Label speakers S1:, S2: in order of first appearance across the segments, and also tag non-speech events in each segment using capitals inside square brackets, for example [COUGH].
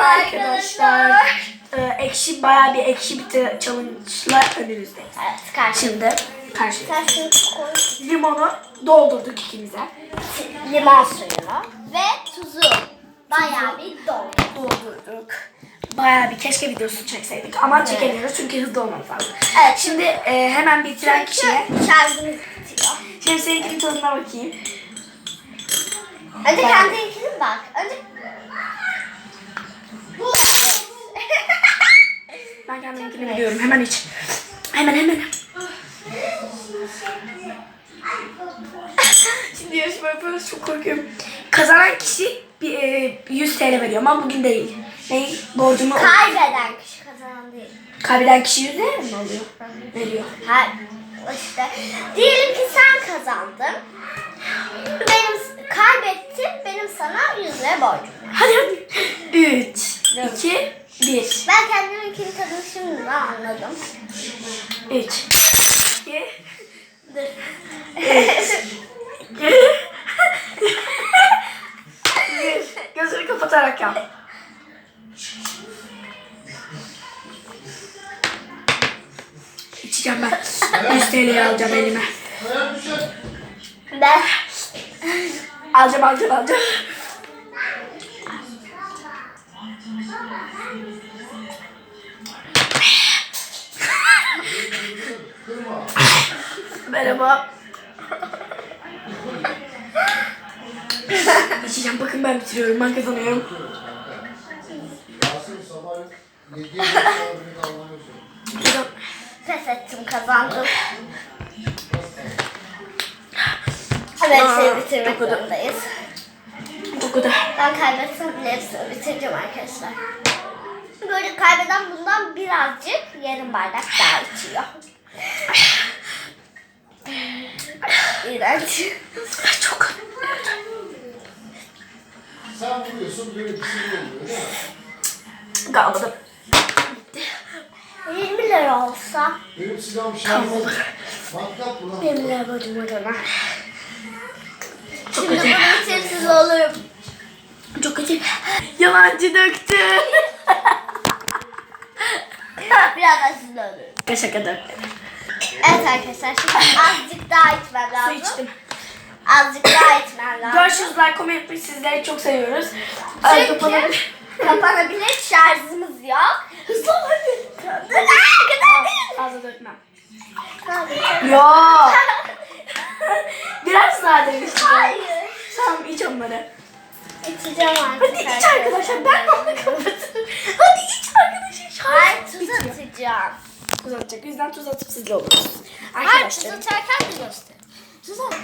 S1: arkadaşlar. Ee, ekşi bayağı bir ekşi bir te- challenge'la önünüzdeyiz.
S2: Evet karşımda.
S1: Şimdi
S2: koy.
S1: Limonu doldurduk ikimize.
S2: Limon suyunu ve tuzu. Bayağı bir doldu.
S1: Doldurduk. Bayağı bir keşke videosu çekseydik ama çekemiyoruz çünkü hızlı olmamız lazım.
S2: Evet.
S1: Şimdi e, hemen bitiren kişiye.
S2: Şarjımız bitiyor.
S1: Şimdi seninkinin tadına bakayım.
S2: Önce kendininkine
S1: Hemen iç. Hemen hemen. Şimdi yarışma yapıyoruz. Çok korkuyorum. Kazanan kişi bir, e, 100 TL veriyor ama bugün değil. Ne? Borcumu
S2: Kaybeden kişi kazanan değil.
S1: kaybeden kişi 100 TL mi alıyor? Veriyor.
S2: Her işte diyelim ki sen kazandın. Benim kaybettim. Benim sana 100 lira borcum var.
S1: Hadi hadi. 3, 2, 1.
S2: Ben kendiminkini tadını şimdi anladım.
S1: 3, 2,
S2: Dur.
S1: Gözünü kapatarak yap. İçeceğim ben. 100 TL'yi alacağım elime.
S2: ben
S1: Alacağım alacağım alacağım. Merhaba. İçeceğim bakın ben bitiriyorum ben kazanıyorum.
S3: Yasemin sabah 7'ye kadar beni kaldırıyorsun.
S1: Kazan-
S2: pes ettim kazandım. Evet
S1: Aa,
S2: seni bitirmek zorundayız.
S1: Bu kadar.
S2: Ben kaybetsem bile hepsini bitireceğim arkadaşlar. Böyle kaybeden bundan birazcık yarım bardak daha içiyor. İğrenç.
S1: Çok.
S3: Sen vuruyorsun böyle bir şey oluyor değil mi?
S1: Kalmadım.
S2: 20 lira olsa.
S3: Benim silahım
S1: Tamam
S3: şarjı. Matkap mı lan?
S2: 20 lira var ona.
S1: Çok
S2: Şimdi
S1: kötü.
S2: bunu içersiz olurum.
S1: Çok kötü. Yalancı döktü. [LAUGHS]
S2: Birazdan sizle olurum.
S1: Şaka döktü.
S2: Evet arkadaşlar şimdi azıcık daha içmem
S1: Su
S2: lazım.
S1: içtim.
S2: Azıcık daha içmem lazım.
S1: Görüşürüz. Like, comment, please. Sizleri çok seviyoruz. Ay,
S2: Çünkü
S1: kapanabilir.
S2: kapanabilir şarjımız yok. Hızlı olabilir. Aa, kadar değil.
S1: Fazla dökmem.
S2: Hayır.
S1: Yok. Biraz daha demiştim.
S2: Hayır.
S1: Tamam iç onları.
S2: İçeceğim
S1: Hadi
S2: arkadaşlar.
S1: iç arkadaşlar. Ben onu kapatırım. Hadi iç arkadaşlar. Şarj
S2: tuz
S1: bitiyor.
S2: atacağım.
S1: Tuz atacak. Yüzden tuz atıp sizle oluruz.
S2: Hayır tuz
S1: Arkadaşlar.
S2: atarken de göster. Tuz at.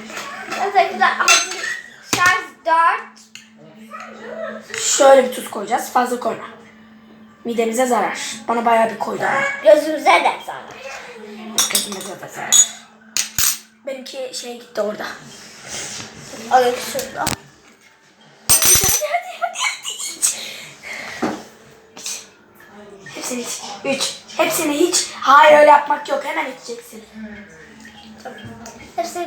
S2: Arkadaşlar azıcık şarj 4.
S1: Şöyle bir tuz koyacağız. Fazla koyma. Midemize zarar. Bana bayağı bir koydu ama.
S2: Gözümüze de zarar.
S1: Gözümüze de zarar. Benimki şey gitti orada.
S2: Alın şurada.
S1: Hadi hadi hadi. Hepsini iç. Üç. Hepsini hiç. Hayır öyle yapmak yok. Hemen içeceksin.
S2: Hepsini